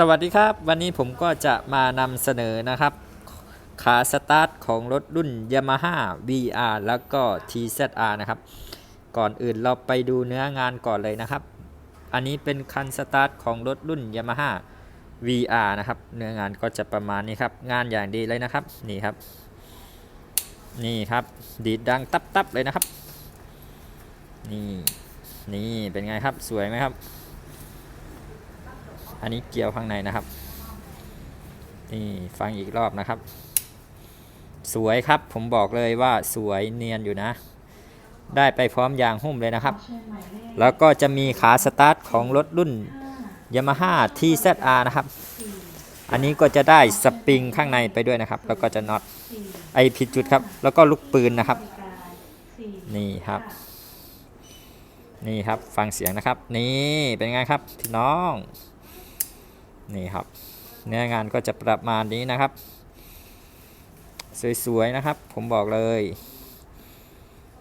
สวัสดีครับ วันนี้ผมก็จะมานำเสนอนะครับ ขาสตาร์ทของรถรุ่น Yamaha VR แล้วก็ TZR นะครับ ก่อนอื่นเราไปดูเนื้องานก่อนเลยนะครับ อันนี้เป็นคันสตาร์ทของรถรุ่น Yamaha VR นะครับ เนื้องานก็จะประมาณนี้ครับ งานอย่างดีเลยนะครับ นี่ครับ นี่ครับ ดีดดังตับๆเลยนะครับ นี่ นี่เป็นไงครับ สวยไหมครับ อันนี้เกี่ยวข้างในนะครับ นี่ฟังอีกรอบนะครับ สวยครับผมบอกเลยว่าสวยเนียนอยู่นะ ได้ไปพร้อมยางหุ้มเลยนะครับ แล้วก็จะมีขาสตาร์ทของรถรุ่น Yamaha TZR นะครับ อันนี้ก็จะได้สปริงข้างในไปด้วยนะครับ แล้วก็จะน็อตไอผิดจุดครับ แล้วก็ลูกปืนนะครับ นี่ครับนี่ครับฟังเสียงนะครับ นี่เป็นไงครับ พี่น้อง นี่ครับเนื้องานก็จะประมาณนี้นะครับ สวยๆนะครับ ผมบอกเลย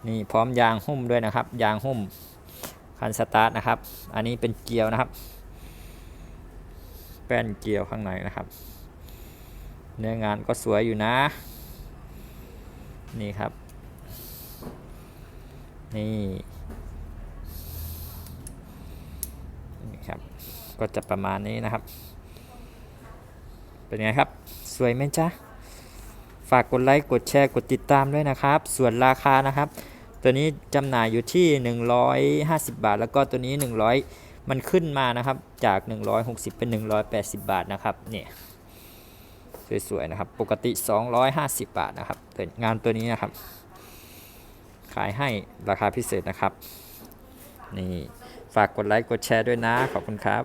นี่พร้อมยางหุ้มด้วยนะครับ ยางหุ้มคันสตาร์ทนะครับ อันนี้เป็นเกลียวนะครับ แป้นเกลียวข้างในนะครับ เนื้องานก็สวยอยู่นะ นี่ครับ นี่นี่ครับ ก็จะประมาณนี้นะครับ เป็นไงครับ สวยไหมจ๊ะ ฝากกดไลค์ กดแชร์ กดติดตามด้วยนะครับ ส่วนราคานะครับ ตัวนี้จำหน่ายอยู่ที่ 150 บาท แล้วก็ตัวนี้ 100 มันขึ้นมานะครับ จาก 160 เป็น 180 บาทนะครับ เนี่ยสวยๆนะครับ ปกติ 250 บาทนะครับงานตัวนี้นะครับ ขายให้ราคาพิเศษนะครับ นี่ ฝากกดไลค์ กดแชร์ด้วยนะ ขอบคุณครับ